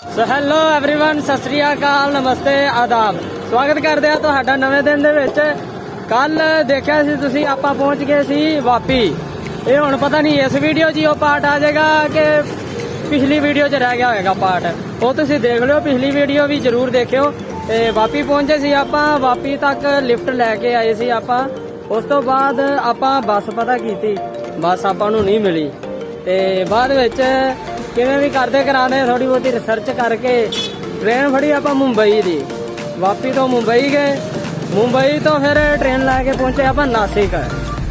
So hello everyone Sat Sri ਅਕਾਲ ਨਮਸਤੇ ਆਦਾਬ ਸਵਾਗਤ ਕਰਦੇ ਆ ਤੁਹਾਡਾ ਨਵੇਂ ਦਿਨ ਦੇ ਵਿੱਚ ਕੱਲ ਦੇਖਿਆ ਸੀ ਤੁਸੀਂ ਆਪਾਂ ਪਹੁੰਚ ਗਏ ਸੀ ਵਾਪੀ ਇਹ ਹੁਣ ਪਤਾ ਨਹੀਂ ਇਸ ਵੀਡੀਓ 'ਚ ਹੀ ਉਹ ਪਾਰਟ ਆ ਜਾਏਗਾ ਕਿ ਪਿਛਲੀ ਵੀਡੀਓ 'ਚ ਰਹਿ ਗਿਆ ਹੋਵੇਗਾ ਪਾਰਟ ਉਹ ਤੁਸੀਂ ਦੇਖ ਲਿਓ ਪਿਛਲੀ ਵੀਡੀਓ ਵੀ ਜਰੂਰ ਦੇਖਿਓ ਤੇ ਵਾਪੀ ਪਹੁੰਚੇ ਸੀ ਆਪਾਂ ਵਾਪੀ ਤੱਕ ਲਿਫਟ ਲੈ ਕੇ ਆਏ ਸੀ ਆਪਾਂ ਉਸ ਤੋਂ ਬਾਅਦ ਆਪਾਂ ਬੱਸ ਪਤਾ ਕੀਤੀ ਬੱਸ ਆਪਾਂ ਨੂੰ ਨਹੀਂ ਮਿਲੀ ਤੇ ਬਾਅਦ ਵਿੱਚ ਕਿਵੇਂ ਵੀ ਕਰਦੇ ਕਰਾਉਂਦੇ ਥੋੜੀ ਬਹੁਤੀ ਰਿਸਰਚ ਕਰਕੇ। ਟ੍ਰੇਨ ਫੜੀ ਆਪਾਂ ਮੁੰਬਈ ਦੀ। ਵਾਪੀ ਤੋਂ ਮੁੰਬਈ ਗਏ। ਮੁੰਬਈ ਤੋਂ ਫਿਰ ਟ੍ਰੇਨ ਲੈ ਕੇ ਪਹੁੰਚੇ ਆਪਾਂ ਨਾਸਿਕ।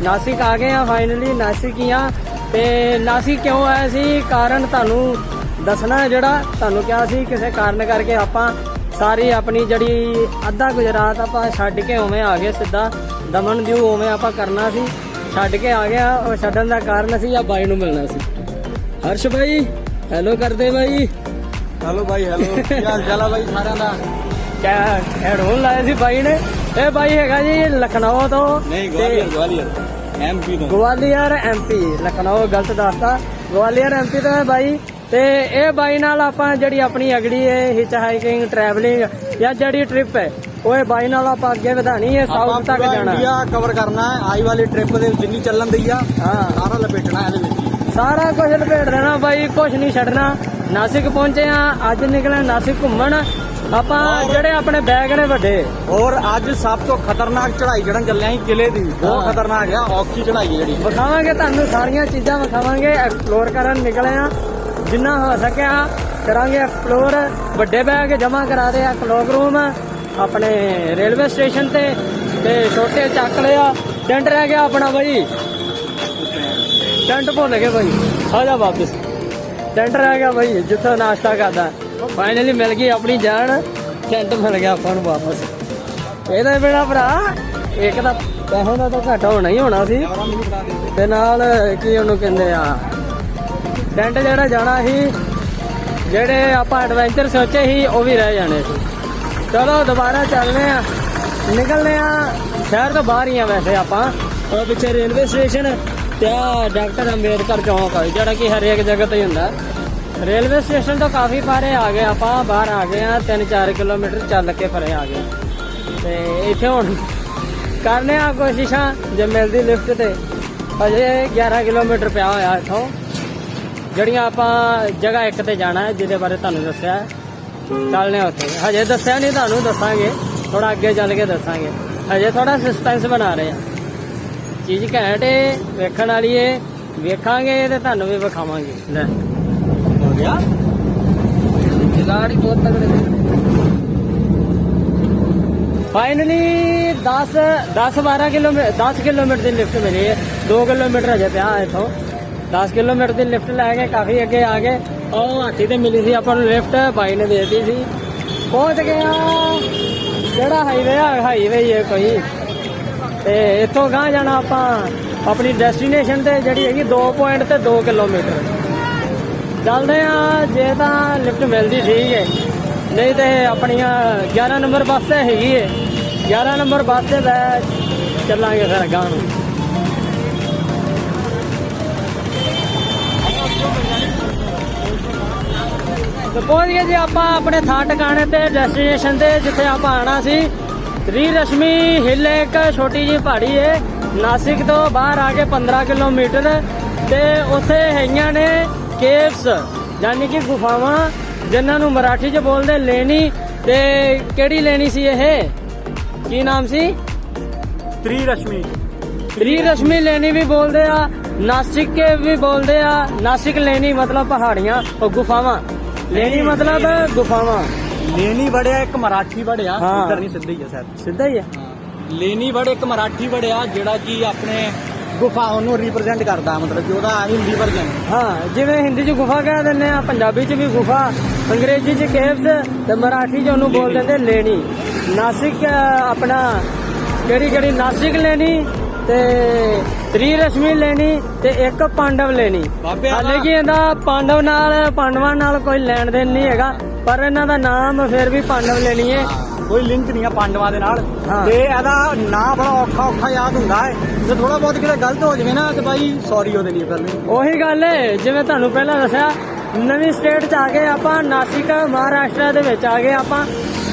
ਨਾਸਿਕ ਆ ਗਏ ਆ ਫਾਈਨਲੀ ਨਾਸਿਕ ਹੀ ਆ। ਤੇ ਨਾਸਿਕ ਕਿਉਂ ਆਏ ਸੀ? ਕਾਰਨ ਤੁਹਾਨੂੰ ਦੱਸਣਾ ਜਿਹੜਾ ਤੁਹਾਨੂੰ ਕਿਹਾ ਸੀ, ਕਿਸੇ ਕਾਰਨ ਕਰਕੇ ਆਪਾਂ ਸਾਰੀ ਆਪਣੀ ਜਿਹੜੀ ਅੱਧਾ ਗੁਜਰਾਤ ਆਪਾਂ ਛੱਡ ਕੇ ਉਵੇਂ ਆ ਗਏ ਸਿੱਧਾ। ਦਮਨ ਦਿਊ ਉਵੇਂ ਆਪਾਂ ਕਰਨਾ ਸੀ। ਛੱਡ ਕੇ ਆ ਗਿਆ ਉਹ ਛੱਡਣ ਦਾ ਕਾਰਨ ਸੀ ਆ ਬਾਈ ਨੂੰ ਮਿਲਣਾ ਸੀ। ਹਰਸ਼ ਭਾਈ ਹੈਲੋ ਕਰਦੇ ਭਾਈ ਹੈਲੋ ਬਾਈ ਹੈਲੋ ਕੀ ਹਾਲ ਚਾਲ ਆ ਬਾਈ ਸਾਰਿਆਂ ਦਾ? ਕਿਆ ਹੈਡਫੋਨ ਲਾਇਆ ਸੀ ਬਾਈ ਨੇ। ਇਹ ਬਾਈ ਹੈਗਾ ਜੀ ਲਖਨਊ ਤੋਂ। ਨਹੀਂ ਗਵਾਲੀਅਰ ਗਵਾਲੀਅਰ। ਐਮਪੀ ਤੋਂ। ਗਵਾਲੀਅਰ ਐਮਪੀ ਲਖਨਊ ਗਲਤ ਦੱਸਤਾ। ਗਵਾਲੀਅਰ ਐਮਪੀ ਤੋਂ ਹੈ ਬਾਈ। ਤੇ ਇਹ ਬਾਈ ਨਾਲ ਆਪਾਂ ਜਿਹੜੀ ਆਪਣੀ ਅਗੜੀ ਹੈ ਹਿਚ ਹਾਈਕਿੰਗ ਟਰੈਵਲਿੰਗ ਜਾਂ ਜਿਹੜੀ ਟ੍ਰਿਪ ਹੈ ਇਹ ਬਾਈ ਨਾਲ ਆਪਾਂ ਅੱਗੇ ਵਧਾਣੀ ਹੈ ਸਾਊਥ ਤੱਕ ਜਾਣਾ। ਇੰਡੀਆ ਕਵਰ ਕਰਨਾ ਹੈ। ਆਈ ਵਾਲੀ ਟ੍ਰਿਪ ਦੇ ਵਿੱਚ ਜਿੰਨੀ ਚੱਲਣ ਦੀ ਆ ਹਾਂ। ਸਾਰਾ ਲਪੇਟਣਾ ਇਹਦੇ ਵਿੱਚ। ਸਾਰਾ ਕੁਝ ਲਪੇਟ ਦੇਣਾ ਬਾਈ ਕੁਝ ਨਹੀਂ ਛੱਡਣਾ। ਨਾਸਿਕ ਪਹੁੰਚੇ ਆ ਅੱਜ ਨਿਕਲੇ ਨਾਸਿਕ ਘੁੰਮਣ। ਆਪਾਂ ਜਿਹੜੇ ਆਪਣੇ ਬੈਗ ਨੇ ਵੱਡੇ। ਔਰ ਅੱਜ ਸਭ ਤੋਂ ਖਤਰਨਾਕ ਚੜ੍ਹਾਈ ਚੜਨ ਚੱਲੇ ਆਂ ਕਿਲੇ ਦੀ। ਬਹੁਤ। ਖਤਰਨਾਕ ਆ ਔਖੀ ਚੜ੍ਹਾਈ ਜਿਹੜੀ। ਵਿਖਾਵਾਂਗੇ ਤੁਹਾਨੂੰ ਸਾਰੀਆਂ ਚੀਜ਼ਾਂ ਵਿਖਾਵਾਂਗੇ ਐਕਸਪਲੋਰ ਕਰਨ ਨਿਕਲੇ ਆ ਜਿੰਨਾ ਹੋ ਸਕਿਆ ਕਰਾਂਗੇ ਐਕਸਪਲੋਰ ਵੱਡੇ ਬੈਗ ਜਮ੍ਹਾਂ ਕਰਾ ਦੇ ਆ ਕਲੋਕ ਰੂਮ ਆਪਣੇ ਰੇਲਵੇ ਸਟੇਸ਼ਨ ਤੇ ਤੇ ਛੋਟੇ ਚੱਕ ਲਿਆ। ਟੈਂਟ ਰਹਿ ਗਿਆ ਆਪਣਾ ਬਾਈ। ਟੈਂਟ ਭੁੱਲ ਗਏ ਬਾਈ। ਆ ਜਾ ਵਾਪਸ। ਟੈਂਟ ਰਹਿ ਗਿਆ ਬਾਈ, ਜਿੱਥੋਂ ਨਾਸ਼ਤਾ ਕਰਦਾ। ਫਾਈਨਲੀ ਮਿਲ ਗਈ ਆਪਣੀ ਜਾਨ। ਟੈਂਟ ਮਿਲ ਗਿਆ ਆਪਾਂ ਨੂੰ ਵਾਪਸ। ਇਹਦਾ ਬਿਨਾ ਭਰਾ, ਇੱਕ ਤਾਂ ਪੈਸੇ ਦਾ ਤਾਂ ਘਾਟਾ ਹੋਣਾ ਹੀ ਹੋਣਾ ਸੀ। ਤੇ ਨਾਲ ਕੀ ਉਹਨੂੰ ਕਹਿੰਦੇ ਆ, ਟੈਂਟ ਜਿਹੜਾ ਜਾਣਾ ਸੀ, ਜਿਹੜੇ ਆਪਾਂ ਐਡਵੈਂਚਰ ਸੋਚੇ ਸੀ, ਉਹ ਵੀ ਰਹਿ ਜਾਣੇ ਸੀ। ਚਲੋ ਦੁਬਾਰਾ ਚੱਲਦੇ ਆ। ਨਿਕਲਦੇ ਆ ਸ਼ਹਿਰ ਤੋਂ ਬਾਹਰ ਹੀ ਆ ਵੈਸੇ ਆਪਾਂ। ਉਹ ਪਿੱਛੇ ਰੇਲਵੇ ਸਟੇਸ਼ਨ ਤੇ ਆ ਡਾਕਟਰ ਅੰਬੇਦਕਰ ਚੌਂਕ ਆ, ਜਿਹੜਾ ਕਿ ਹਰੇਕ ਜਗ੍ਹਾ ਤੇ ਹੀ ਹੁੰਦਾ। ਰੇਲਵੇ ਸਟੇਸ਼ਨ ਤੋਂ ਕਾਫੀ ਪਾਰੇ ਆ ਗਏ ਆਪਾਂ ਬਾਹਰ ਆ ਗਏ ਆ 3-4 ਕਿਲੋਮੀਟਰ ਚੱਲ ਕੇ ਪਰੇ ਆ ਗਏ। ਤੇ ਇੱਥੇ ਹੁਣ ਕਰਨੇ ਆ ਕੋਸ਼ਿਸ਼ਾਂ ਜੇ ਮਿਲਦੀ ਲਿਫਟ ਤੇ। ਅਜੇ 11 ਕਿਲੋਮੀਟਰ ਪਿਆ ਹੋਇਆ ਇੱਥੋਂ। ਜਿਹੜੀਆਂ ਆਪਾਂ ਜਗ੍ਹਾ ਇੱਕ ਤੇ ਜਾਣਾ ਹੈ ਜਿਹਦੇ ਬਾਰੇ ਤੁਹਾਨੂੰ ਦੱਸਿਆ ਹੈ। ਚੱਲਦੇ ਹਾਂ ਉੱਥੇ। ਹਜੇ ਦੱਸਿਆ ਨਹੀਂ ਤੁਹਾਨੂੰ ਦੱਸਾਂਗੇ। ਥੋੜਾ ਅੱਗੇ ਚੱਲ ਕੇ ਦੱਸਾਂਗੇ। ਹਜੇ ਥੋੜਾ ਸਸਪੈਂਸ ਬਣਾ ਰਹੇ ਆ। ਚੀਜ਼ ਘੈਂਟ ਏ ਵੇਖਣ ਵਾਲੀ ਏ। ਵੇਖਾਂਗੇ ਤੇ ਤੁਹਾਨੂੰ ਵੀ ਵਿਖਾਵਾਂਗੇ। ਲੈ। ਹੋ ਗਿਆ? ਜਗਾੜੀ ਬਹੁਤ ਤਗੜੇ ਫਾਈਨਲੀ 10 10 12 ਕਿਲੋਮੀਟਰ 10 ਕਿਲੋਮੀਟਰ ਦੀ ਲਿਫਟ ਮਿਲੀ ਹੈ 2 ਕਿਲੋਮੀਟਰ ਹਜੇ ਪਿਆ ਇਥੋਂ। 10 ਕਿਲੋਮੀਟਰ ਦੀ ਲਿਫਟ ਲੈ ਕੇ ਕਾਫੀ ਅੱਗੇ ਆ ਗਏ। ਉਹ ਹਾਥੀ ਤੇ ਮਿਲੀ ਸੀ ਆਪਾਂ ਨੂੰ ਲਿਫਟ ਬਾਈ ਨੇ ਦੇ ਦਿੱਤੀ ਸੀ। ਪਹੁੰਚ ਗਏ ਆ। ਜਿਹੜਾ ਹਾਈਵੇ ਆ? ਹਾਈਵੇ ਹੀ ਹੈ ਕੋਈ। ਤੇ ਇੱਥੋਂ ਗਾਂ ਜਾਣਾ ਆਪਾਂ ਆਪਣੀ ਡੈਸਟੀਨੇਸ਼ਨ ਤੇ ਜਿਹੜੀ ਹੈਗੀ 2 ਪੁਆਇੰਟ ਤੇ 2 ਕਿਲੋਮੀਟਰ। ਚੱਲਦੇ ਆ ਜੇ ਤਾਂ ਲਿਫਟ ਮਿਲਦੀ ਠੀਕ ਹੈ। ਨਹੀਂ ਤੇ ਆਪਣੀਆਂ 11 ਨੰਬਰ ਬੱਸ ਤੇ ਹੈਗੀ ਹੈ। 11 ਨੰਬਰ ਬੱਸ ਤੇ ਚੱਲਾਂਗੇ ਫਿਰ ਗਾਂ ਨੂੰ। ਤੇ ਪਹੁੰਚ ਗਏ ਜੀ ਆਪਾਂ ਆਪਣੇ ਥਾਂ ਟਿਕਾਣੇ ਤੇ ਡੈਸਟੀਨੇਸ਼ਨ ਤੇ, ਜਿੱਥੇ ਆਪਾਂ ਆਣਾ ਸੀ। ਤ੍ਰੀ ਰਸ਼ਮੀ ਹਿੱਲ ਇੱਕ ਛੋਟੀ ਜਿਹੀ ਪਹਾੜੀ ਹੈ ਨਾਸਿਕ ਤੋਂ ਬਾਹਰ ਆ ਕੇ 15 ਕਿਲੋਮੀਟਰ ਤੇ ਉੱਥੇ ਹੈਗੀਆਂ ਨੇ ਕੇਵਸ ਯਾਨੀ ਕਿ ਗੁਫਾਵਾਂ ਜਿਨ੍ਹਾਂ ਨੂੰ ਮਰਾਠੀ 'ਚ ਬੋਲਦੇ ਲੈਣੀ ਤੇ ਕਿਹੜੀ ਲੈਣੀ ਸੀ ਇਹ? ਕੀ ਨਾਮ ਸੀ? ਤ੍ਰੀ ਰਸ਼ਮੀ ਤ੍ਰੀ ਰਸ਼ਮੀ ਲੈਣੀ ਵੀ ਬੋਲਦੇ ਆ ਨਾਸਿਕ ਕੇ ਵੀ ਬੋਲਦੇ ਆ। ਨਾਸਿਕ ਲੈਣੀ ਮਤਲਬ ਪਹਾੜੀਆਂ ਉਹ ਗੁਫਾਵਾਂ। ਲੈਣੀ ਮਤਲਬ ਗੁਫਾਵਾਂ। ਵੜਿਆ ਇੱਕ ਮਰਾਠੀ ਵੜਿਆ ਹਾਂ। ਇੱਧਰ ਨਹੀਂ ਸਿੱਧਾ ਹੀ ਆ ਸ਼ਾਇਦ ਸਿੱਧਾ ਹੀ ਹੈ ਲੈਣੀ ਵੜ ਇੱਕ ਮਰਾਠੀ ਵੜਿਆ ਜਿਹੜਾ ਕਿ ਆਪਣੇ ਗੁਫਾ ਨੂੰ ਰਿਪਰੈਜ਼ੈਂਟ ਕਰਦਾ ਮਤਲਬ ਕਿ ਉਹਦਾ ਹਿੰਦੀ ਵਰਜਨ ਹਾਂ ਜਿਵੇਂ ਹਿੰਦੀ 'ਚ ਗੁਫਾ ਕਹਿ ਦਿੰਦੇ ਆ ਪੰਜਾਬੀ 'ਚ ਵੀ ਗੁਫਾ ਅੰਗਰੇਜ਼ੀ 'ਚ ਕੇਵਸ ਤੇ ਮਰਾਠੀ 'ਚ ਉਹਨੂੰ ਬੋਲ ਦਿੰਦੇ ਲੈਣੀ ਨਾਸਿਕ ਅਹ, ਆਪਣਾ ਕਿਹੜੀ ਕਿਹੜੀ ਨਾਸਿਕ ਲੈਣੀ ਤੇ ਤ੍ਰੀ ਰਸ਼ਮੀ ਲੈਣੀ ਤੇ ਇੱਕ ਪਾਂਡਵ ਲੈਣੀ ਬਾਬੇ ਹਾਲੇ ਕਿ ਇਹਦਾ ਪਾਂਡਵ ਨਾਲ ਪਾਂਡਵਾਂ ਨਾਲ ਕੋਈ ਲੈਣ ਦੇਣ ਨਹੀਂ ਹੈਗਾ ਪਰ ਇਹਨਾਂ ਦਾ ਨਾਮ ਫਿਰ ਵੀ ਪਾਂਡਵ ਲੈਣੀ ਹੈ ਕੋਈ ਲਿੰਕ ਨਹੀਂ ਆ ਪਾਂਡਵਾਂ ਦੇ ਨਾਲ। ਹਾਂ। ਤੇ ਇਹਦਾ ਨਾਂ ਬੜਾ ਔਖਾ ਔਖਾ ਯਾਦ ਹੁੰਦਾ ਹੈ। ਜੇ ਥੋੜਾ ਬਹੁਤ ਕਿਤੇ ਗਲਤ ਹੋ ਜਾਵੇ ਨਾ ਤੇ ਬਾਈ ਸੌਰੀ ਉਹਦੇ ਲਈ ਪਹਿਲੇ ਉਹੀ ਗੱਲ ਹੈ ਜਿਵੇਂ ਤੁਹਾਨੂੰ ਪਹਿਲਾਂ ਦੱਸਿਆ ਨਵੀਂ ਸਟੇਟ ਚ ਆ ਗਏ ਆਪਾਂ ਨਾਸਿਕ ਮਹਾਰਾਸ਼ਟਰ ਦੇ ਵਿੱਚ ਆ ਗਏ ਆਪਾਂ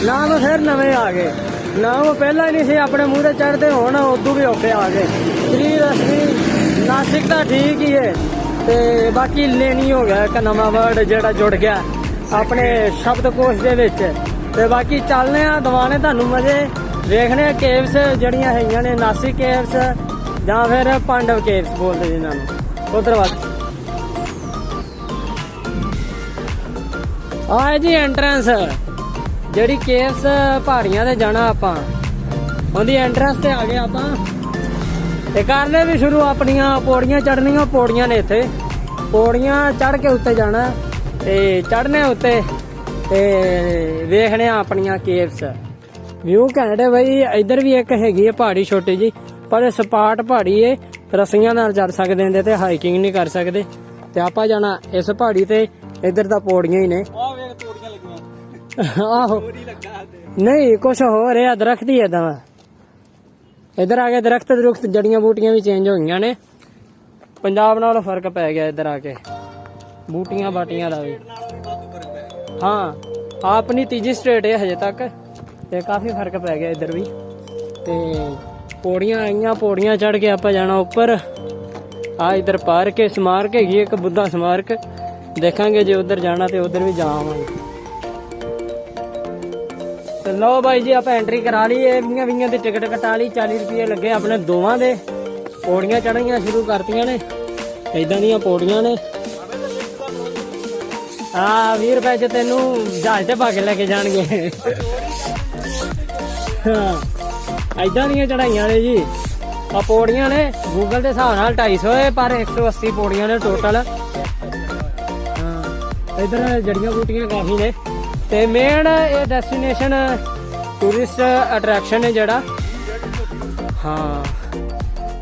ਨਾਮ ਫਿਰ ਨਵੇਂ ਆ ਗਏ। ਨਾਮ ਪਹਿਲਾਂ ਹੀ ਨਹੀਂ ਸੀ ਆਪਣੇ ਮੂੰਹ ਤੇ ਚੜਦੇ ਹੁਣ ਉਦੋਂ ਵੀ ਔਖੇ ਆ ਗਏ। ਸ੍ਰੀ ਰਸਮੀ ਨਾਸਿਕ ਤਾਂ ਠੀਕ ਹੀ ਹੈ ਤੇ ਬਾਕੀ ਲੈਣੀ ਹੋ ਗਿਆ ਇੱਕ ਨਵਾਂ ਵਰਡ ਜਿਹੜਾ ਜੁੜ ਗਿਆ। ਆਪਣੇ ਸ਼ਬਦਕੋਸ਼ ਦੇ ਵਿੱਚ। ਤੇ ਬਾਕੀ ਚੱਲਨੇ ਆ ਦਿਵਾਣੇ ਤੁਹਾਨੂੰ ਮਜ਼ੇ। ਵੇਖਣੇ ਆ ਕੇਵਸ ਜਿਹੜੀਆਂ ਹੈਗੀਆਂ ਨੇ, ਨਾਸੀ ਕੇਵਸ ਜਾਂ ਫਿਰ ਪਾਂਡਵ ਕੇਵਸ ਬੋਲਦੇ ਜਿਨ੍ਹਾਂ ਨੂੰ। ਉਧਰ ਵੱਲ ਆਏ ਜੀ ਐਂਟਰੈਂਸ ਜਿਹੜੀ ਕੇਵਸ ਪਹਾੜੀਆਂ ਤੇ ਜਾਣਾ ਆਪਾਂ। ਉਹਦੀ ਐਂਟਰੈਂਸ ਤੇ ਆ ਗਏ ਆਪਾਂ। ਤੇ ਕਰਨੇ ਵੀ ਸ਼ੁਰੂ ਆਪਣੀਆਂ ਪੌੜੀਆਂ ਚੜਨੀਆਂ ਪੌੜੀਆਂ ਨੇ ਇੱਥੇ। ਪੌੜੀਆਂ ਚੜ ਕੇ ਉੱਤੇ ਜਾਣਾ। ਤੇ ਚੜਨੇ ਉੱਤੇ ਤੇ ਵੇਖਣੇ ਆ ਆਪਣੀਆਂ ਕੇਵਸ ਵਿਊ ਘੈਂਟ ਹੈ ਬਈ ਇੱਧਰ ਵੀ ਇੱਕ ਹੈਗੀ ਹੈ ਪਹਾੜੀ ਛੋਟੀ ਜੀ ਪਰ ਸਪਾਟ ਪਹਾੜੀ ਏ ਰੱਸੀਆਂ ਨਾਲ ਚੜ ਸਕਦੇ ਹੁੰਦੇ ਤੇ ਹਾਈਕਿੰਗ ਨਹੀਂ ਕਰ ਸਕਦੇ। ਤੇ ਆਪਾਂ ਜਾਣਾ ਇਸ ਪਹਾੜੀ ਤੇ ਇੱਧਰ ਤਾਂ ਪੌੜੀਆਂ ਹੀ ਨੇ। ਆਹ ਵੇਖ ਤੋੜੀਆਂ ਲੱਗੀਆਂ। ਆਹੋ। ਨਹੀਂ ਕੁਛ ਹੋ ਰਿਹਾ ਦਰਖਤ ਹੀ ਵਾ ਇੱਧਰ ਆ ਕੇ ਦਰਖਤ ਦਰਖਤ ਜੜੀਆਂ ਬੂਟੀਆਂ ਵੀ ਚੇਂਜ ਹੋ ਗਈਆਂ ਨੇ। ਪੰਜਾਬ ਨਾਲੋਂ ਫ਼ਰਕ ਪੈ ਗਿਆ ਇੱਧਰ ਆ ਕੇ। ਬੂਟੀਆਂ ਬਾਟੀਆਂ ਦਾ ਵੀ। ਹਾਂ ਆਹ ਆਪਣੀ ਤੀਜੀ ਸਟੇਟ ਹੈ ਹਜੇ ਤੱਕ, ਤੇ ਕਾਫੀ ਫ਼ਰਕ ਪੈ ਗਿਆ ਇੱਧਰ ਵੀ। ਤੇ ਪੌੜੀਆਂ ਆਈਆਂ, ਪੌੜੀਆਂ ਚੜ ਕੇ ਆਪਾਂ ਜਾਣਾ ਉੱਪਰ। ਆ ਇੱਧਰ ਪਾਰਕ ਹੈ, ਸਮਾਰਕ ਹੈਗੀ ਇੱਕ ਬੁੱਧਾ ਸਮਾਰਕ। ਦੇਖਾਂਗੇ ਜੇ ਉੱਧਰ ਜਾਣਾ ਤੇ ਉੱਧਰ ਵੀ ਜਾਵਾਂਗੇ ਤੇ ਲਓ ਬਾਈ ਜੀ, ਆਪਾਂ ਐਂਟਰੀ ਕਰਾ ਲਈ, ਇਹ ਵੀਆਂ ਵੀਆਂ ਦੀ ਟਿਕਟ ਕਟਾ ਲਈ 40 ਰੁਪਏ ਲੱਗੇ ਆਪਣੇ ਦੋਵਾਂ ਦੇ। ਪੌੜੀਆਂ ਚੜ੍ਹਨੀਆਂ ਸ਼ੁਰੂ ਕਰਤੀਆਂ ਨੇ ਇਦਾਂ ਦੀਆਂ ਪੌੜੀਆਂ ਨੇ। ਹਾਂ 20 ਰੁਪਏ ਚ ਤੈਨੂੰ ਜਹਾਜ਼ ਤੇ ਪਾ ਕੇ ਲੈ ਕੇ ਜਾਣਗੇ। ਹਾਂ ਇਦਾਂ ਦੀਆਂ ਚੜਾਈਆਂ ਨੇ ਜੀ। ਆ ਪੌੜੀਆਂ ਨੇ ਗੂਗਲ ਦੇ ਹਿਸਾਬ ਨਾਲ 250 ਹੈ, ਪਰ 180 ਪੌੜੀਆਂ ਨੇ ਟੋਟਲ ਹਾਂ, ਇਧਰ ਜੜੀਆਂ ਬੂਟੀਆਂ ਕਾਫੀ ਨੇ। ਤੇ ਮੇਨ ਇਹ ਡੈਸਟੀਨੇਸ਼ਨ ਟੂਰਿਸਟ ਅਟਰੈਕਸ਼ਨ ਹੈ ਜਿਹੜਾ। ਹਾਂ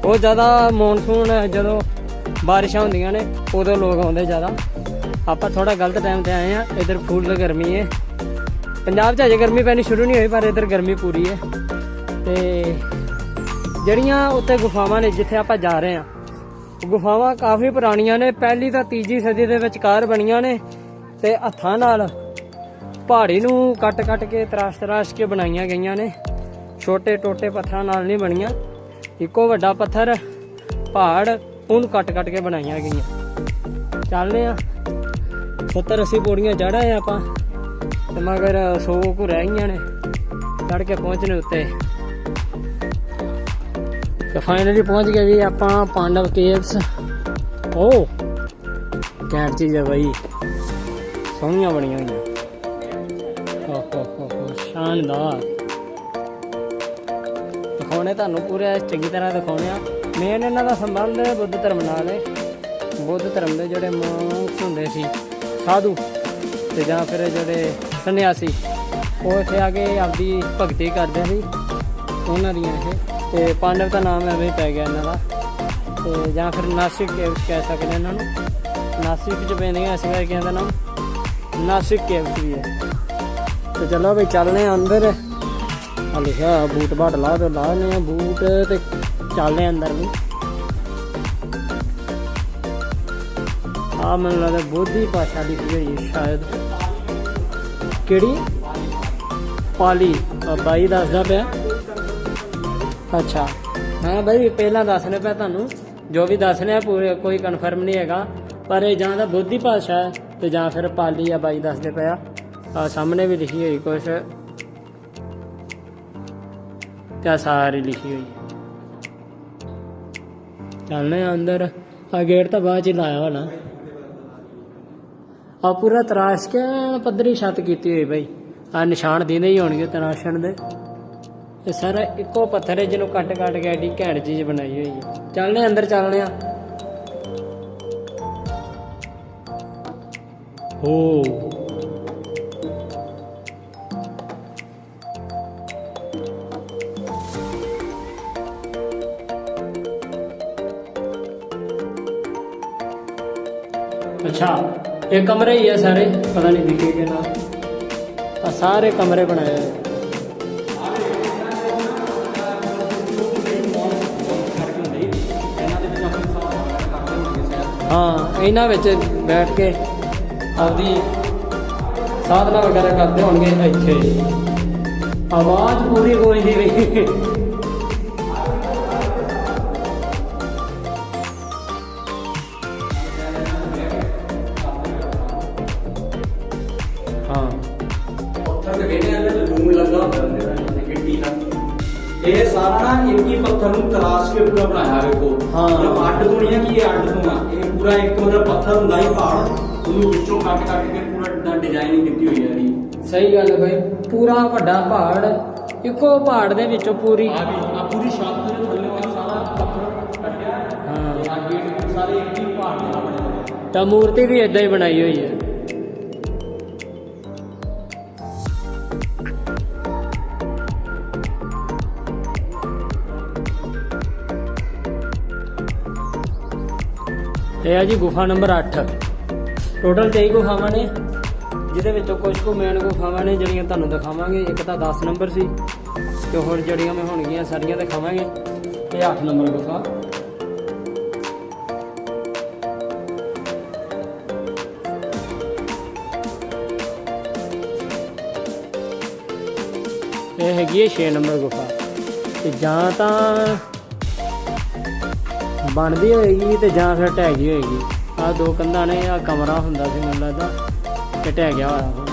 ਉਹ ਜ਼ਿਆਦਾ ਮੌਨਸੂਨ ਜਦੋਂ ਬਾਰਿਸ਼ਾਂ ਹੁੰਦੀਆਂ ਨੇ, ਉਦੋਂ ਲੋਕ ਆਉਂਦੇ ਜ਼ਿਆਦਾ। ਆਪਾਂ ਥੋੜਾ ਗਲਤ ਟਾਈਮ ਤੇ ਆਏ ਆ ਇਧਰ ਫੁੱਲ ਗਰਮੀ ਹੈ। ਪੰਜਾਬ 'ਚ ਅਜੇ ਗਰਮੀ ਪੈਣੀ ਸ਼ੁਰੂ ਨਹੀਂ ਹੋਈ, ਪਰ ਇਧਰ ਗਰਮੀ ਪੂਰੀ ਹੈ। ਤੇ ਜਿਹੜੀਆਂ ਉੱਤੇ ਗੁਫਾਵਾਂ ਨੇ, ਜਿੱਥੇ ਆਪਾਂ ਜਾ ਰਹੇ ਆ ਗੁਫਾਵਾਂ ਕਾਫੀ ਪੁਰਾਣੀਆਂ ਨੇ, ਪਹਿਲੀ ਤਾਂ ਤੀਜੀ ਸਦੀ ਦੇ ਵਿਚਕਾਰ ਬਣੀਆਂ ਨੇ, ਤੇ ਹੱਥਾਂ ਨਾਲ ਪਹਾੜੀ ਨੂੰ ਕੱਟ-ਕੱਟ ਕੇ ਤਰਾਸ਼-ਤਰਾਸ਼ ਕੇ ਬਣਾਈਆਂ ਗਈਆਂ ਨੇ। ਛੋਟੇ ਟੋਟੇ ਪੱਥਰਾਂ ਨਾਲ ਨਹੀਂ ਬਣੀਆਂ, ਇੱਕੋ ਵੱਡਾ ਪੱਥਰ ਪਹਾੜ, ਉਹਨੂੰ ਕੱਟ-ਕੱਟ ਕੇ ਬਣਾਈਆਂ ਗਈਆਂ। ਚੱਲਦੇ ਆ 70 80 ਪੌੜੀਆਂ ਚੜ੍ਹ ਆਏ ਆਪਾਂ। ਤੇ ਮਗਰ 100 ਕੁ ਰਹਿ ਗਈਆਂ ਨੇ ਚੜ ਕੇ ਪਹੁੰਚਨੇ ਉੱਤੇ। ਤੇ ਫਾਈਨਲੀ ਪਹੁੰਚ ਗਏ ਜੀ ਆਪਾਂ ਪਾਂਡਵ ਕੇਵਸ ਓ, ਕੈਂਟ ਚੀਜ਼ ਹੈ ਬਾਈ। ਸੋਹਣੀਆਂ ਬਣੀਆਂ ਹੋਈਆਂ। ਹੋ ਹੋ ਹੋ ਹੋ ਸ਼ਾਨਦਾਰ। ਦਿਖਾਉਣੇ ਤੁਹਾਨੂੰ ਪੂਰੇ, ਚੰਗੀ ਤਰ੍ਹਾਂ ਦਿਖਾਉਣੇ ਆ। ਮੇਨ ਇਹਨਾਂ ਦਾ ਸੰਬੰਧ ਬੁੱਧ ਧਰਮ ਨਾਲ ਹੈ ਬੁੱਧ ਧਰਮ ਦੇ ਜਿਹੜੇ ਮੌਂਕਸ ਹੁੰਦੇ ਸੀ। ਸਾਧੂ ਤੇ ਜਾਂ ਫਿਰ ਜਿਹੜੇ ਸੰਨਿਆਸੀ, ਉਹ ਇੱਥੇ ਆ ਕੇ ਆਪਦੀ ਭਗਤੀ ਕਰਦੇ ਸੀ, ਉਹਨਾਂ ਦੀਆਂ ਇਹ। ਤੇ ਪਾਂਡਵ ਦਾ ਨਾਮ ਐਵੇਂ ਹੀ ਪੈ ਗਿਆ ਇਹਨਾਂ ਦਾ। ਤੇ ਜਾਂ ਫਿਰ ਨਾਸਿਕ ਕੇਵਸ ਕਹਿ ਸਕਦੇ ਹਾਂ ਇਹਨਾਂ ਨੂੰ। ਨਾਸਿਕ ਚ ਪੈਂਦੀਆਂ ਇਸ ਕਰਕੇ ਇਹਦਾ ਨਾਮ ਨਾਸਿਕ ਕੇਵਸ ਵੀ ਹੈ। ਤੇ ਚਲੋ ਵੀ ਚੱਲਨੇ ਆ ਅੰਦਰ। ਆ ਲਿਖਿਆ ਬੂਟ ਬਾਟ ਲਾ ਤੇ ਲਾਣੇ ਆ ਬੂਟ ਤੇ ਚੱਲਦੇ ਆ ਅੰਦਰ ਵੀ। ਆ ਮੈਨੂੰ ਲੱਗਦਾ ਬੋਧੀ ਭਾਸ਼ਾ ਲਿਖੀ ਹੋਈ ਹੈ ਸ਼ਾਇਦ ਕਿਹੜੀ? ਪਾਲੀ। ਬਾਈ ਦੱਸਦਾ ਪਿਆ। ਅੱਛਾ। ਹਾਂ ਬਾਈ, ਪਹਿਲਾਂ ਦੱਸਣੇ ਪਿਆ ਤੁਹਾਨੂੰ। ਜੋ ਵੀ ਦੱਸਣੇ ਆ ਪੂਰੇ ਕੋਈ ਕਨਫਰਮ ਨਹੀਂ ਹੈਗਾ। ਪਰ ਇਹ ਜਾਂ ਤਾਂ ਬੋਧੀ ਭਾਸ਼ਾ ਹੈ ਤੇ ਜਾਂ ਫਿਰ ਪਾਲੀ ਆ ਬਾਈ ਦੱਸਦੇ ਪਿਆ। ਆ ਸਾਹਮਣੇ ਵੀ ਲਿਖੀ ਹੋਈ ਕੁਛ। ਤੇ ਸਾਰੀ ਲਿਖੀ ਹੋਈ। ਚੱਲਨੇ ਆ ਅੰਦਰ। ਆ ਗੇਟ ਤਾਂ ਬਾਅਦ ਚ ਲਾਇਆ ਹੋਣਾ। ਆ ਪੂਰਾ ਤਰਾਸ਼ ਕੇ ਪੱਧਰੀ ਛੱਤ ਕੀਤੀ ਹੋਈ ਬਾਈ। ਆ ਨਿਸ਼ਾਨ ਦਿੰਦੇ ਹੀ ਹੋਣਗੇ ਤਰਾਸ਼ਣ ਦੇ। ਇਹ ਸਾਰਾ ਇੱਕੋ ਪੱਥਰ ਹੈ ਜਿਹਨੂੰ ਕੱਟ ਕੱਟ ਕੇ ਐਡੀ ਘੈਂਟ ਚੀਜ਼ ਬਣਾਈ ਹੋਈ ਹੈ। ਚੱਲਨੇ ਅੰਦਰ ਚੱਲਨੇ ਆ ਹੋ। ਇਹ ਕਮਰੇ ਹੀ ਹੈ ਸਾਰੇ, ਪਤਾ ਨਹੀਂ ਦਿਖੇ ਨਾ। ਆ ਸਾਰੇ ਕਮਰੇ ਬਣਾਏ ਹੋਏ ਹਾਂ, ਇਹਨਾਂ ਵਿੱਚ ਬੈਠ ਕੇ ਆਪਦੀ ਸਾਧਨਾ ਵਗੈਰਾ ਕਰਦੇ ਹੋਣਗੇ ਇੱਥੇ। ਆਵਾਜ਼ ਪੂਰੀ ਗੂੰਜਦੀ ਰਹੀ ਇਹ ਸਾਰਾ ਨਾ ਇੱਕ ਹੀ ਪੱਥਰ ਨੂੰ ਤਰਾਸ਼ ਕੇ ਪੂਰਾ ਬਣਾਇਆ ਵੇਖੋ। ਹਾਂ। ਮਤਲਬ ਅੱਡ ਤੋਂ ਨਹੀਂ ਹੈ ਕਿ ਇਹ ਅੱਡ ਤੋਂ ਆ ਇਹ ਪੂਰਾ ਇੱਕ ਮਤਲਬ ਪੱਥਰ ਹੁੰਦਾ ਹੀ ਪਹਾੜ ਉਹਨੂੰ ਵਿੱਚੋਂ ਕੱਟ ਕੱਟ ਕੇ ਪੂਰਾ ਡਿਜ਼ਾਈਨਿੰਗ ਕੀਤੀ ਹੋਈ ਹੈ ਸਹੀ ਗੱਲ ਹੈ ਬਾਈ। ਪੂਰਾ ਵੱਡਾ ਪਹਾੜ। ਇੱਕੋ ਪਹਾੜ ਦੇ ਵਿੱਚੋਂ ਪੂਰੀ। ਆ ਵੀ ਆ ਪੂਰੀ ਛੱਤ ਦੇ ਥੱਲੇ ਆ ਸਾਰਾ ਪੱਥਰ ਕੱਟਿਆ। ਹਾਂ। ਆ ਗੇਟ ਸਾਰੇ ਇੱਕ ਹੀ ਪਹਾੜ ਦੇ ਨਾਲ ਬਣੇ ਹੋਏ ਆ। ਤਾਂ ਮੂਰਤੀ ਵੀ ਇਦਾਂ ਹੀ ਬਣਾਈ ਹੋਈ ਹੈ। ਇਹ ਆ ਜੀ ਗੁਫਾ ਨੰਬਰ 8 ਟੋਟਲ 23 ਗੁਫਾਵਾਂ ਨੇ, ਜਿਹਦੇ ਵਿੱਚੋਂ ਕੁਝ ਕੁ ਮੇਨ ਗੁਫਾਵਾਂ ਨੇ ਜਿਹੜੀਆਂ ਤੁਹਾਨੂੰ ਦਿਖਾਵਾਂਗੇ। ਇੱਕ ਤਾਂ 10 ਨੰਬਰ ਸੀ, ਤੇ ਹੋਰ ਜਿਹੜੀਆਂ ਮੈਂ ਹੋਣਗੀਆਂ ਸਾਰੀਆਂ ਦਿਖਾਵਾਂਗੇ। ਇਹ 8 ਨੰਬਰ ਗੁਫਾ। ਇਹ ਹੈਗੀ ਹੈ 6 ਨੰਬਰ ਗੁਫਾ। ਤੇ ਜਾਂ ਤਾਂ ਬਣਦੀ ਹੋਏਗੀ ਤੇ ਜਾਂ ਫਿਰ ਢਹਿ ਗਈ ਹੋਏਗੀ। ਆ ਦੋ ਕੰਧਾਂ ਨੇ ਆ ਕਮਰਾ ਹੁੰਦਾ ਸੀ ਮੈਨੂੰ ਲੱਗਦਾ, ਤੇ ਢਹਿ ਗਿਆ ਹੋਇਆ ਹੁਣ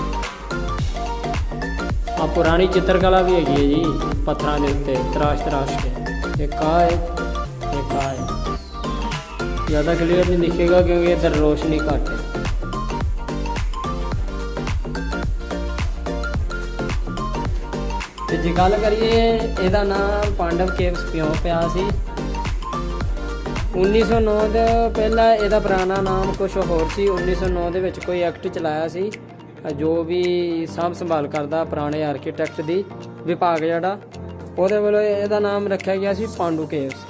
ਆ ਪੁਰਾਣੀ ਚਿੱਤਰਕਲਾ ਵੀ ਹੈਗੀ ਹੈ ਜੀ, ਪੱਥਰਾਂ ਦੇ ਉੱਤੇ, ਤਰਾਸ਼ ਤਰਾਸ਼ ਕੇ। ਇੱਕ ਆ ਹੈ, ਇੱਕ ਆ ਜ਼ਿਆਦਾ ਕਲੀਅਰ ਨਹੀਂ ਦਿਖੇਗਾ ਕਿਉਂਕਿ ਇੱਧਰ ਰੋਸ਼ਨੀ ਘੱਟ ਹੈ। ਤੇ ਜੇ ਗੱਲ ਕਰੀਏ, ਇਹਦਾ ਨਾਮ ਪਾਂਡਵ ਕੇਵਸ ਕਿਉਂ ਪਿਆ ਸੀ। 1909 ਦੇ ਪਹਿਲਾਂ ਇਹਦਾ ਪੁਰਾਣਾ ਨਾਮ ਕੁਝ ਹੋਰ ਸੀ। 1909 ਦੇ ਵਿੱਚ ਕੋਈ ਐਕਟ ਚਲਾਇਆ ਸੀ, ਜੋ ਵੀ ਸਾਂਭ ਸੰਭਾਲ ਕਰਦਾ ਪੁਰਾਣੇ ਆਰਕੀਟੈਕਟ ਦੀ ਵਿਭਾਗ ਜਿਹੜਾ, ਉਹਦੇ ਵੱਲੋਂ ਇਹਦਾ ਨਾਮ ਰੱਖਿਆ ਗਿਆ ਸੀ ਪਾਂਡੂ ਕੇਵਸ।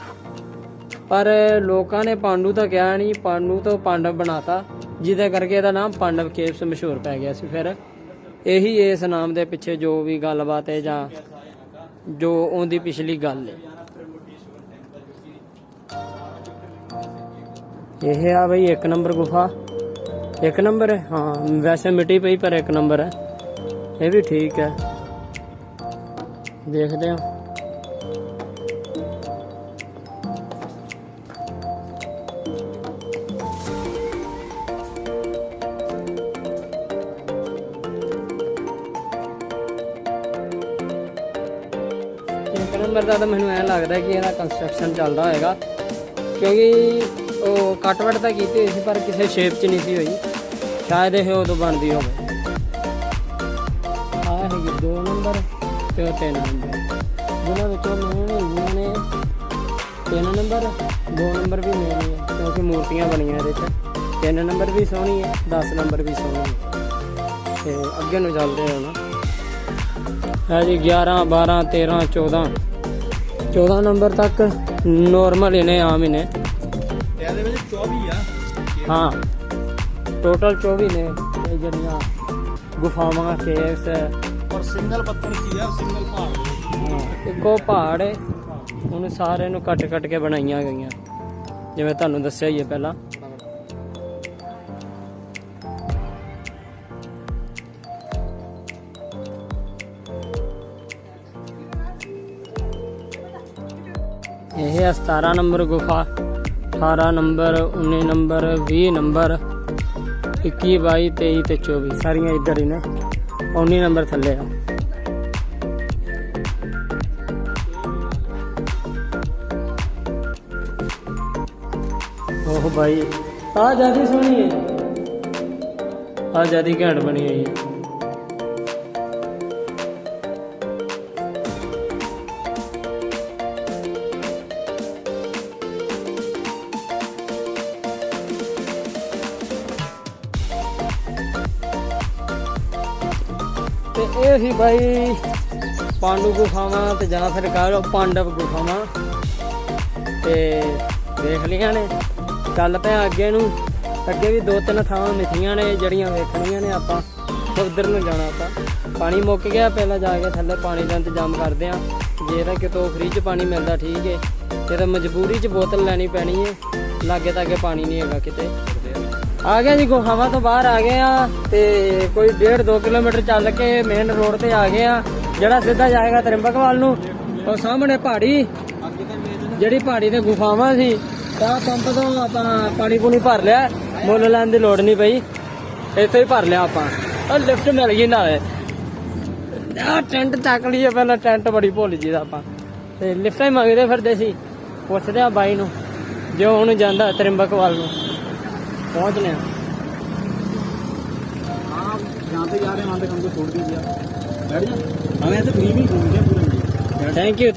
ਪਰ ਲੋਕਾਂ ਨੇ ਪਾਂਡੂ ਤਾਂ ਕਿਹਾ ਨਹੀਂ ਪਾਂਡੂ ਤੋਂ ਪਾਂਡਵ ਬਣਾਤਾ, ਜਿਹਦੇ ਕਰਕੇ ਇਹਦਾ ਨਾਮ ਪਾਂਡਵ ਕੇਵਸ ਮਸ਼ਹੂਰ ਪੈ ਗਿਆ ਸੀ। ਫਿਰ ਇਹੀ ਇਸ ਨਾਮ ਦੇ ਪਿੱਛੇ ਜੋ ਵੀ ਗੱਲਬਾਤ ਹੈ ਜਾਂ ਜੋ ਉਹਦੀ ਪਿਛਲੀ ਗੱਲ ਹੈ। ਇਹ ਆ ਬਈ ਇੱਕ ਨੰਬਰ ਗੁਫਾ। ਇੱਕ ਨੰਬਰ ਹੈ? ਹਾਂ, ਵੈਸੇ ਮਿੱਟੀ ਪਈ, ਪਰ ਇੱਕ ਨੰਬਰ ਹੈ। ਇਹ ਵੀ ਠੀਕ ਹੈ। ਦੇਖਦੇ ਹਾਂ। ਇੱਕ ਨੰਬਰ ਦਾ ਤਾਂ ਮੈਨੂੰ ਐਂ ਲੱਗਦਾ ਕਿ ਇਹਦਾ ਕੰਸਟਰਕਸ਼ਨ ਚੱਲਦਾ ਹੋਏਗਾ। ਕਿਉਂਕਿ ਉਹ ਕੱਟ-ਵੱਟ ਤਾਂ ਕੀਤੀ ਹੋਈ ਸੀ, ਪਰ ਕਿਸੇ ਸ਼ੇਪ 'ਚ ਨਹੀਂ ਸੀ ਹੋਈ। ਸ਼ਾਇਦ ਇਹ ਉਦੋਂ ਬਣਦੀ ਹੋਵੇ। ਆਹ ਹੈਗੀ 2 ਨੰਬਰ ਤੇ ਉਹ 3 ਨੰਬਰ। ਜਿਹਨਾਂ ਵਿੱਚੋਂ ਮੈਂ ਹੈਗੀਆਂ ਨੇ 3 ਨੰਬਰ 2 ਨੰਬਰ ਵੀ ਮੇਨ ਹੈ ਕਿਉਂਕਿ ਮੂਰਤੀਆਂ ਬਣੀਆਂ ਇਹਦੇ 'ਚ। 3 ਨੰਬਰ ਵੀ ਸੋਹਣੀ ਹੈ 10 ਨੰਬਰ ਵੀ ਸੋਹਣੀ ਹੈ। ਤੇ ਅੱਗੇ ਨੂੰ ਚੱਲਦੇ ਹਾਂ ਨਾ ਹੈ ਜੀ 11 12 13 14 14 ਨੰਬਰ ਤੱਕ ਨੋਰਮਲ ਇਹਨੇ, ਆਮ ਹੀ ਨੇ ਹਾਂ। ਟੋਟਲ 24 ਨੇ ਇਹ ਜਿਹੜੀਆਂ ਗੁਫਾਵਾਂ ਕੇਵਸ ਔਰ ਸਿੰਗਲ ਪੱਥਰ ਕੀ ਆ ਸਿੰਗਲ ਪਹਾੜ ਇੱਕੋ ਪਹਾੜ ਹੈ। ਉਹਨੂੰ ਸਾਰੇ ਨੂੰ ਕੱਟ ਕੱਟ ਕੇ ਬਣਾਈਆਂ ਗਈਆਂ। ਜਿਵੇਂ ਤੁਹਾਨੂੰ ਦੱਸਿਆ ਹੀ ਹੈ ਪਹਿਲਾਂ। ਇਹ ਹੈ 17 ਨੰਬਰ ਗੁਫਾ। 18 ਨੰਬਰ 19 ਨੰਬਰ 20 ਨੰਬਰ 21 22 23 ਤੇ 24 ਸਾਰੀਆਂ ਇੱਧਰ ਹੀ ਨੇ। 19 ਨੰਬਰ ਥੱਲੇ ਆ। ਓਹ ਭਾਈ ਆ ਜਿਆਦੀ ਸੋਹਣੀ ਹੈ। ਆ ਜਿਆਦੀ ਘੈਂਟ ਬਣੀ ਹੋਈ ਹੈ। ਇਹ ਸੀ ਪਾਂਡੂ ਗੁਫਾਵਾਂ ਤੇ ਜਾਂ ਫਿਰ ਕਹ ਪਾਂਡਵ ਗੁਫਾਵਾਂ। ਤੇ ਦੇਖ ਲਈਆਂ ਨੇ। ਚੱਲ ਪਿਆ ਅੱਗੇ ਨੂੰ। ਅੱਗੇ ਵੀ ਦੋ ਤਿੰਨ ਥਾਵਾਂ ਮਿੱਠੀਆਂ ਨੇ, ਜਿਹੜੀਆਂ ਵੇਖਣੀਆਂ ਨੇ ਆਪਾਂ। ਉਧਰ ਨੂੰ ਜਾਣਾ ਆਪਾਂ। ਪਾਣੀ ਮੁੱਕ ਗਿਆ, ਪਹਿਲਾਂ ਜਾ ਕੇ ਥੱਲੇ ਪਾਣੀ ਦਾ ਇੰਤਜ਼ਾਮ ਕਰਦੇ ਆ। ਜੇ ਤਾਂ ਕਿਤੋਂ ਫ੍ਰੀ ਚ ਪਾਣੀ ਮਿਲਦਾ, ਠੀਕ ਏ। ਤੇ ਤਾਂ ਮਜਬੂਰੀ ਚ ਬੋਤਲ ਲੈਣੀ ਪੈਣੀ ਏ। ਲਾਗੇ ਤਾਗੇ ਪਾਣੀ ਨਹੀਂ ਹੈਗਾ ਕਿਤੇ। ਆ ਗਿਆ ਜੀ ਗੁਫਾਵਾਂ ਤੋਂ ਬਾਹਰ ਆ ਗਏ ਆ ਤੇ ਕੋਈ 1.5 2 ਕਿਲੋਮੀਟਰ ਚੱਲ ਕੇ ਮੇਨ ਰੋਡ ਤੇ ਆ ਗਏ ਆ। ਜਿਹੜਾ ਸਿੱਧਾ ਜਾਏਗਾ ਤਰਿੰਬਕਵਾਲ ਨੂੰ। ਉਹ ਸਾਹਮਣੇ ਪਹਾੜੀ, ਜਿਹੜੀ ਪਹਾੜੀ ਤੇ ਗੁਫਾਵਾਂ ਸੀ, ਤਾਂ ਪੰਪ ਤੋਂ ਆਪਾਂ ਪਾਣੀ ਪੂਣੀ ਭਰ ਲਿਆ। ਮੁੱਲ ਲੈਣ ਦੀ ਲੋੜ ਨਹੀਂ ਪਈ। ਇੱਥੇ ਹੀ ਭਰ ਲਿਆ ਆਪਾਂ। ਉਹ ਲਿਫਟ ਮਿਲ ਗਈ ਨਾਲੇ। ਆ ਟੈਂਟ ਚੱਕ ਲਈਏ ਪਹਿਲਾਂ, ਟੈਂਟ ਬੜੀ ਭੁੱਲ ਜੀ ਦਾ ਆਪਾਂ। ਤੇ ਲਿਫਟਾਂ ਹੀ ਮੰਗਦੇ ਫਿਰਦੇ ਸੀ। ਪੁੱਛਦੇ ਆ ਬਾਈ ਨੂੰ, ਜੋ ਹੁਣ ਜਾਂਦਾ ਤਰਿੰਬਕਵਾਲ ਨੂੰ। पहुंच लें आप यहाँ पे जा रहे हैं वहाँ पे हमको छोड़ दीजिए बैठ जाए हम ऐसे फ्री भी घूमते हैं पूरे थैंक यू